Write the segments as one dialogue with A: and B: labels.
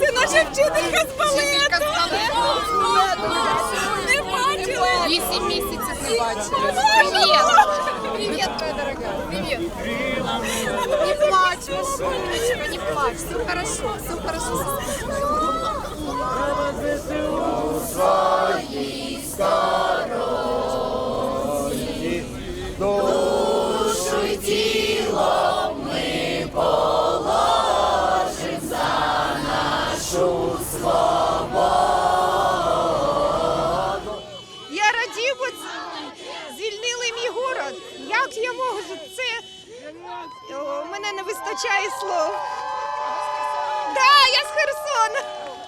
A: Це наша вчителька з балету. Не бачила. Вісім місяців не бачила. Привіт. Привіт, моя дорога. Привіт. Не плач, Машунечка, не плач. Все хорошо, все хорошо.
B: Треба ЗСУ свої сторони. Як я можу? Це О, мене не вистачає слов. Да, я з Херсона.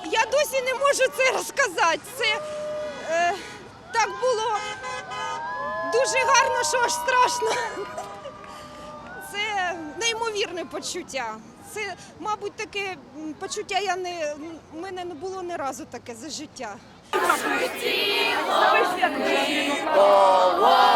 B: Я досі не можу це розказати. Це е, так було дуже гарно, що аж страшно. Це неймовірне почуття. Це, мабуть, таке почуття я не в мене не було ні разу таке за життя.
C: Слава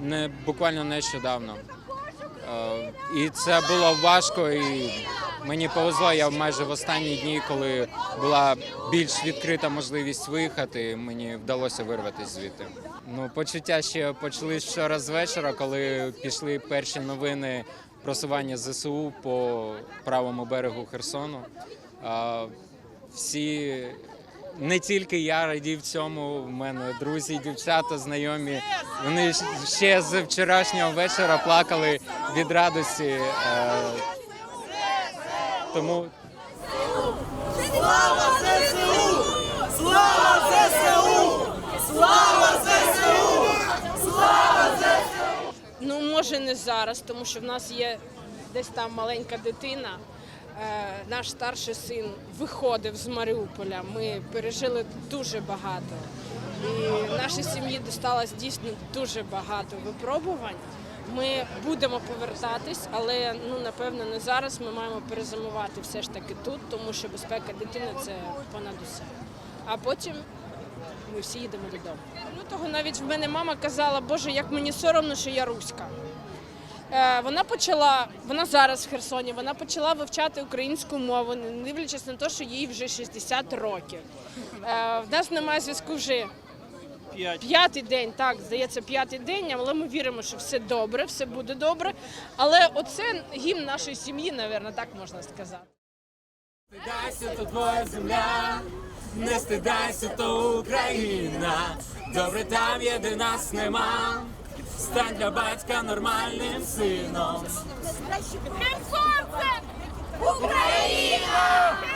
D: не, буквально нещодавно. Е, І це було важко, і мені повезло. Я майже в останні дні, коли була більш відкрита можливість виїхати, мені вдалося вирватися звідти. Ну, почуття ще почали вчора з вечора, коли пішли перші новини просування ЗСУ по правому берегу Херсону. Е, Всі не тільки я радів цьому. У мене друзі, дівчата, знайомі. Вони ще з вчорашнього вечора плакали від радості. Е, Тому
E: Ну, може, не зараз, тому що в нас є десь там маленька дитина. Е, Наш старший син виходив з Маріуполя. Ми пережили дуже багато. І нашій сім'ї досталось дійсно дуже багато випробувань. Ми будемо повертатись, але ну напевно не зараз. Ми маємо перезимувати все ж таки тут, тому що безпека дитини це понад усе. А потім ми всі їдемо додому. Лютого навіть в мене мама казала, Боже, як мені соромно, що я руська. Е, Вона почала, вона зараз в Херсоні, вона почала вивчати українську мову, не дивлячись на те, що їй вже 60 років. Е, В нас немає зв'язку вже п'ятий день, так, здається, п'ятий день, але ми віримо, що все добре, все буде добре. Але оце гімн нашої сім'ї, напевно, так можна сказати.
C: Стидайся, то твоя земля, не стидайся, то Україна. Добре там є, де нас нема. Стань для батька нормальним сином.
F: Херсонце! Україна! Херсонце! Україна! Херсонце! Україна!